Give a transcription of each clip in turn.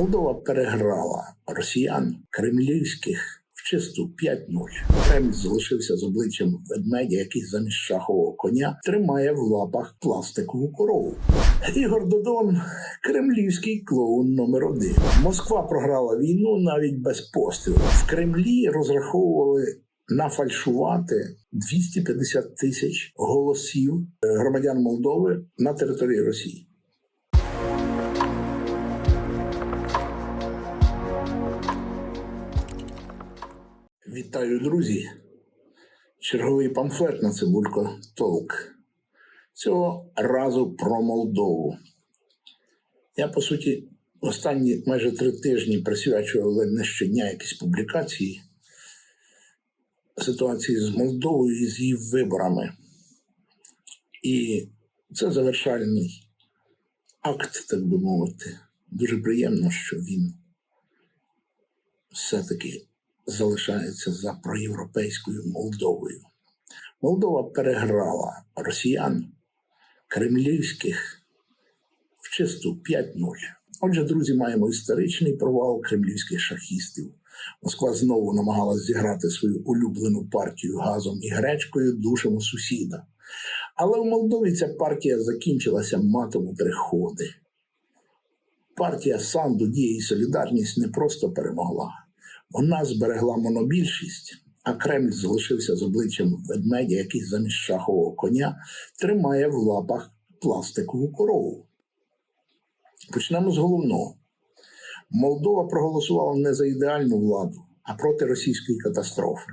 Молдова переграла росіян кремлівських в чисту 5-0. Кремль залишився з обличчям ведмедя, який замість шахового коня тримає в лапах пластикову корову. Ігор Додон кремлівський клоун номер один. Москва програла війну навіть без пострілу. В Кремлі розраховували нафальшувати 250 тисяч голосів е, громадян Молдови на території Росії. Вітаю, друзі! Черговий памфлет на Цибулько Толк. Цього разу про Молдову. Я, по суті, останні майже три тижні присвячував не щодня якісь публікації ситуації з Молдовою і з її виборами. І це завершальний акт, так би мовити. Дуже приємно, що він все-таки залишається за проєвропейською Молдовою. Молдова переграла росіян кремлівських в чисту 5-0. Отже, друзі, маємо історичний провал кремлівських шахістів. Москва знову намагалась зіграти свою улюблену партію газом і гречкою душимо сусіда. Але в Молдові ця партія закінчилася матом у три ходи. Партія Санду Дія і Солідарність не просто перемогла. Вона зберегла монобільшість, а Кремль залишився з обличчям ведмедя, який замість шахового коня тримає в лапах пластикову корову. Почнемо з головного. Молдова проголосувала не за ідеальну владу, а проти російської катастрофи.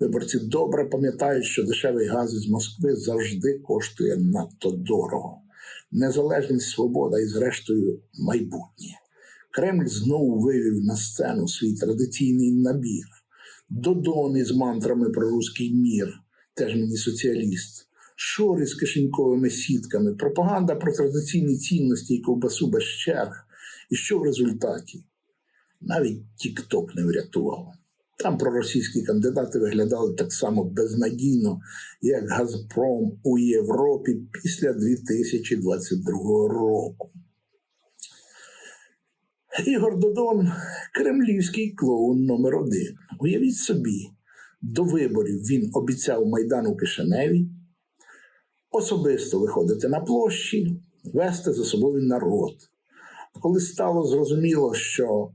Виборці добре пам'ятають, що дешевий газ із Москви завжди коштує надто дорого. Незалежність, свобода і, зрештою, майбутнє. Кремль знову вивів на сцену свій традиційний набір. Додон із мантрами про руський мір, теж мені соціаліст, шори з кишеньковими сітками, пропаганда про традиційні цінності і ковбасу без черг. І що в результаті? Навіть Тік-Ток не врятував. Там проросійські кандидати виглядали так само безнадійно, як Газпром у Європі після 2022 року. Ігор Додон кремлівський клоун номер один. Уявіть собі, до виборів він обіцяв Майдан у Кишиневі, особисто виходити на площі, вести за собою народ. Коли стало зрозуміло, що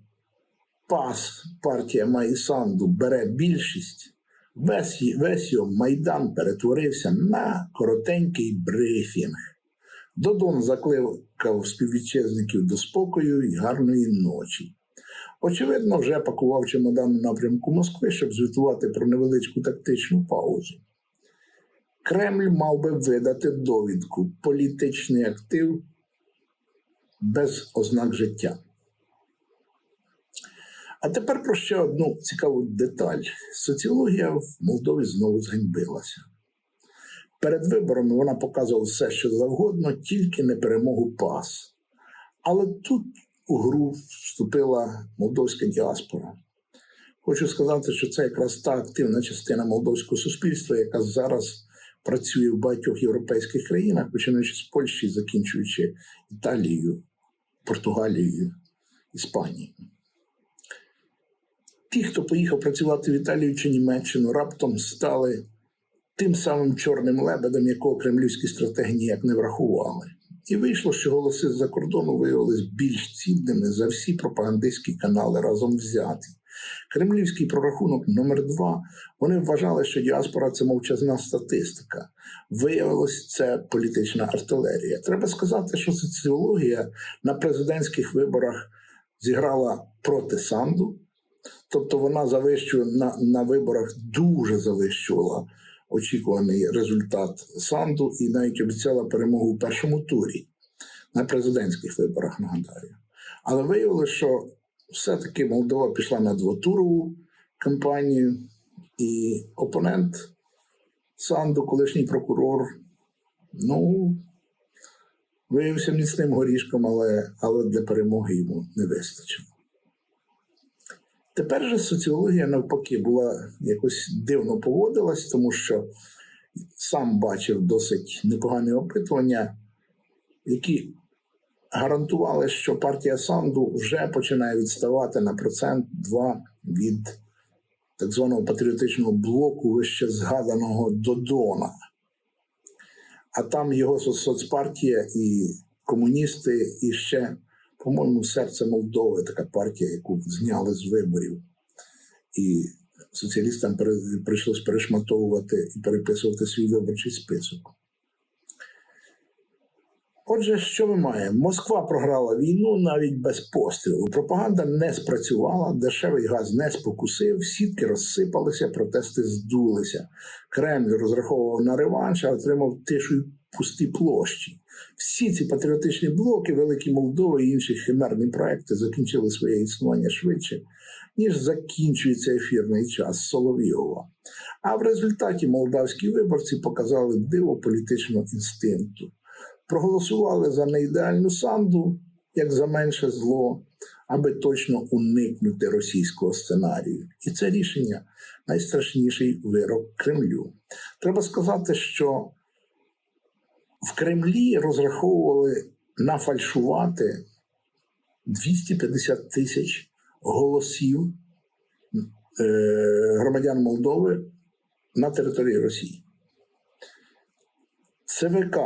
ПАС, партія Майсанду, бере більшість, весь, весь його Майдан перетворився на коротенький брифінг. Додон закликав співвітчизників до спокою і гарної ночі. Очевидно, вже пакував чемодан у напрямку Москви, щоб звітувати про невеличку тактичну паузу. Кремль мав би видати довідку політичний актив без ознак життя. А тепер про ще одну цікаву деталь. Соціологія в Молдові знову зганьбилася. Перед виборами вона показувала все, що завгодно, тільки не перемогу ПАС. Але тут у гру вступила молдовська діаспора. Хочу сказати, що це якраз та активна частина молдовського суспільства, яка зараз працює в багатьох європейських країнах, починаючи з Польщі, закінчуючи Італією, Португалією, Іспанією. Ті, хто поїхав працювати в Італію чи Німеччину, раптом стали тим самим чорним лебедем, якого кремлівські стратегії ніяк не врахували. І вийшло, що голоси з-за кордону виявилися більш цінними за всі пропагандистські канали разом взяті. Кремлівський прорахунок номер два. Вони вважали, що діаспора це мовчазна статистика. Виявилось, це політична артилерія. Треба сказати, що соціологія на президентських виборах зіграла проти Санду, тобто вона завищує на, на виборах дуже завищувала очікуваний результат Санду і навіть обіцяла перемогу в першому турі на президентських виборах, нагадаю. Але виявилося, що все-таки Молдова пішла на двотурову кампанію, і опонент Санду, колишній прокурор, ну, виявився міцним горішком, але, але для перемоги йому не вистачило. Тепер же соціологія навпаки була якось дивно поводилась, тому що сам бачив досить непогане опитування, які гарантували, що партія Санду вже починає відставати на процент 2 від так званого патріотичного блоку, вище згаданого Додона. А там його соц- соцпартія і комуністи, і ще, по-моєму, серце Молдови, така партія, яку зняли з виборів. І соціалістам прийшлось перешматовувати і переписувати свій виборчий список. Отже, що ми маємо? Москва програла війну навіть без пострілу. Пропаганда не спрацювала, дешевий газ не спокусив, сітки розсипалися, протести здулися. Кремль розраховував на реванш, а отримав тишу й пусті площі. Всі ці патріотичні блоки, Великі Молдови і інші химерні проекти закінчили своє існування швидше, ніж закінчується ефірний час Соловйова. А в результаті молдавські виборці показали диво політичного інстинкту проголосували за неідеальну санду, як за менше зло, аби точно уникнути російського сценарію. І це рішення найстрашніший вирок Кремлю. Треба сказати, що в Кремлі розраховували нафальшувати 250 тисяч голосів е, громадян Молдови на території Росії. ЦВК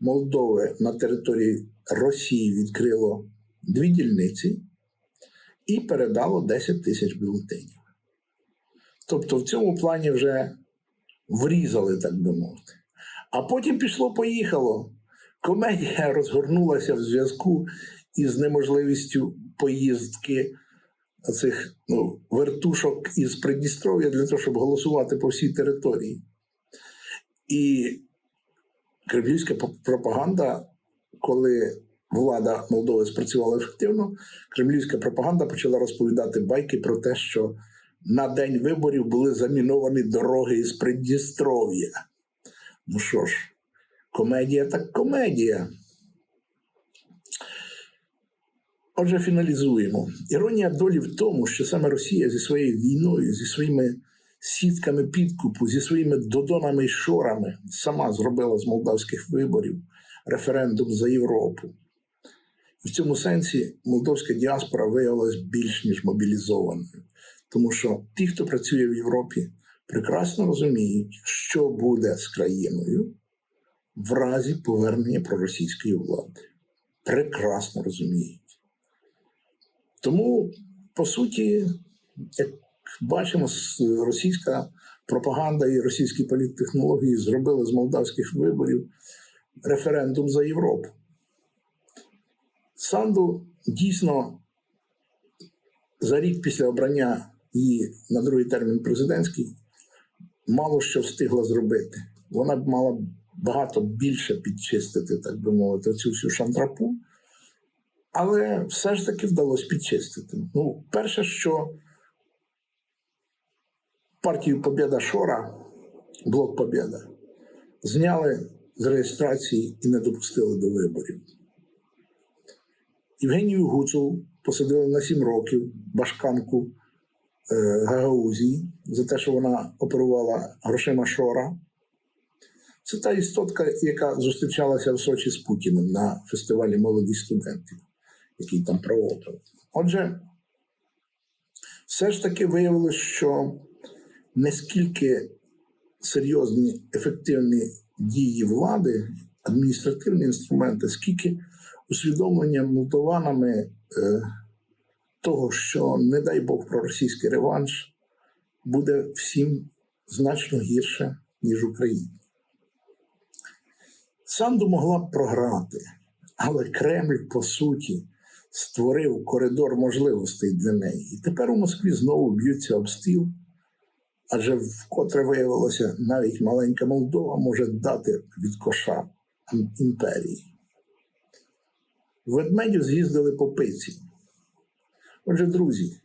Молдови на території Росії відкрило дві дільниці і передало 10 тисяч бюлетенів. Тобто в цьому плані вже врізали, так би мовити. А потім пішло-поїхало. Комедія розгорнулася в зв'язку із неможливістю поїздки цих ну, вертушок із Придністров'я для того, щоб голосувати по всій території. І кремлівська пропаганда, коли влада Молдови спрацювала ефективно, кремлівська пропаганда почала розповідати байки про те, що на день виборів були заміновані дороги із Придністров'я. Ну що ж, комедія так комедія. Отже, фіналізуємо. Іронія долі в тому, що саме Росія зі своєю війною, зі своїми сітками підкупу, зі своїми додонами й шорами сама зробила з молдавських виборів референдум за Європу. І в цьому сенсі молдовська діаспора виявилась більш ніж мобілізованою, тому що ті, хто працює в Європі, прекрасно розуміють, що буде з країною в разі повернення проросійської влади. Прекрасно розуміють. Тому, по суті, як бачимо, російська пропаганда і російські політтехнології зробили з молдавських виборів референдум за Європу. Санду дійсно за рік після обрання її на другий термін президентський мало що встигла зробити. Вона б мала багато більше підчистити, так би мовити, цю всю шантрапу. Але все ж таки вдалося підчистити. Ну, перше, що партію Побєда Шора, блок Побєда, зняли з реєстрації і не допустили до виборів. Євгенію Гуцул посадили на 7 років башканку Гагаузії за те, що вона оперувала грошима Шора. Це та істотка, яка зустрічалася в Сочі з Путіним на фестивалі молоді студентів, який там проводив. Отже, все ж таки виявилось, що не скільки серйозні ефективні дії влади, адміністративні інструменти, скільки усвідомлення молдованами е, того, що, не дай Бог, проросійський реванш буде всім значно гірше, ніж Україні. Санду могла б програти, але Кремль, по суті, створив коридор можливостей для неї. І тепер у Москві знову б'ються об стіл, адже вкотре виявилося, навіть маленька Молдова може дати від коша імперії. Ведмедів з'їздили по пиці. Отже, друзі,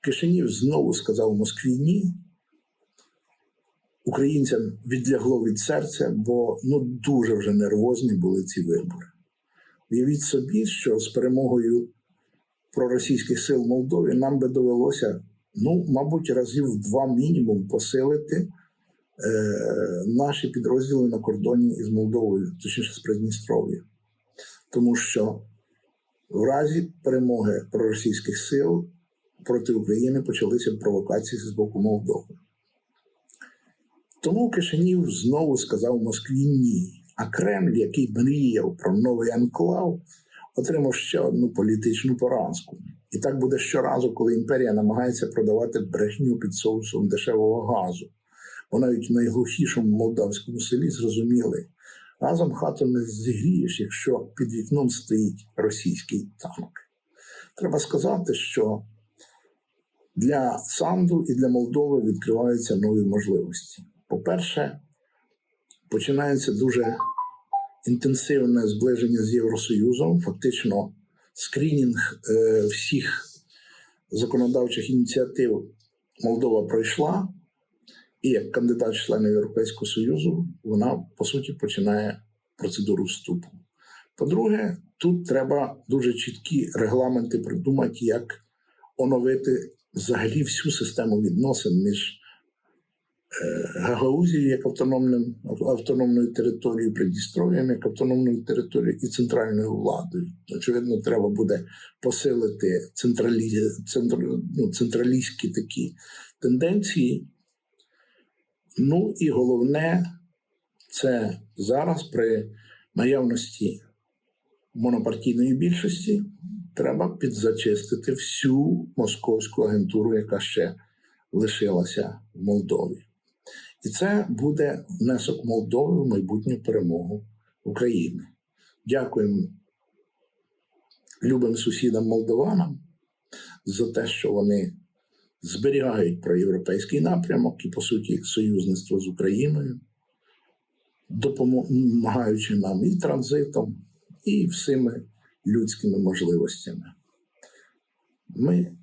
Кишинів знову сказав Москві ні. Українцям відлягло від серця, бо ну дуже вже нервозні були ці вибори. Уявіть собі, що з перемогою проросійських сил в Молдові нам би довелося, ну, мабуть, разів в два мінімум посилити е, наші підрозділи на кордоні із Молдовою, точніше з Придністров'я. тому що в разі перемоги проросійських сил проти України почалися провокації з боку Молдови. Тому Кишинів знову сказав Москві ні. А Кремль, який мріяв про новий анклав, отримав ще одну політичну поразку. І так буде щоразу, коли імперія намагається продавати брехню під соусом дешевого газу. Бо навіть в найглухішому молдавському селі зрозуміли, разом хату не зігрієш, якщо під вікном стоїть російський танк. Треба сказати, що для Санду і для Молдови відкриваються нові можливості. По-перше, починається дуже інтенсивне зближення з Євросоюзом, фактично скринінг е, всіх законодавчих ініціатив Молдова пройшла, і як кандидат в члени Європейського Союзу вона по суті починає процедуру вступу. По-друге, тут треба дуже чіткі регламенти придумати, як оновити взагалі всю систему відносин між е, Гагаузією як автономним, автономною територією, Придністров'ям як автономною територією і центральною владою. Очевидно, треба буде посилити централі, центр, ну, централістські такі тенденції. Ну і головне, це зараз при наявності монопартійної більшості треба підзачистити всю московську агентуру, яка ще лишилася в Молдові. І це буде внесок Молдови в майбутню перемогу України. Дякуємо любим сусідам молдованам за те, що вони зберігають проєвропейський напрямок і, по суті, союзництво з Україною, допомагаючи нам і транзитом, і всіми людськими можливостями. Ми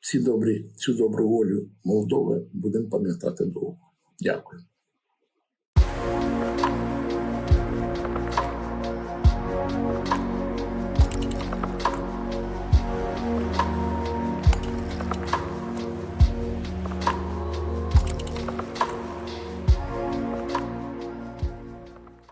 ці добрі, цю добру волю Молдови будемо пам'ятати довго. Дякую.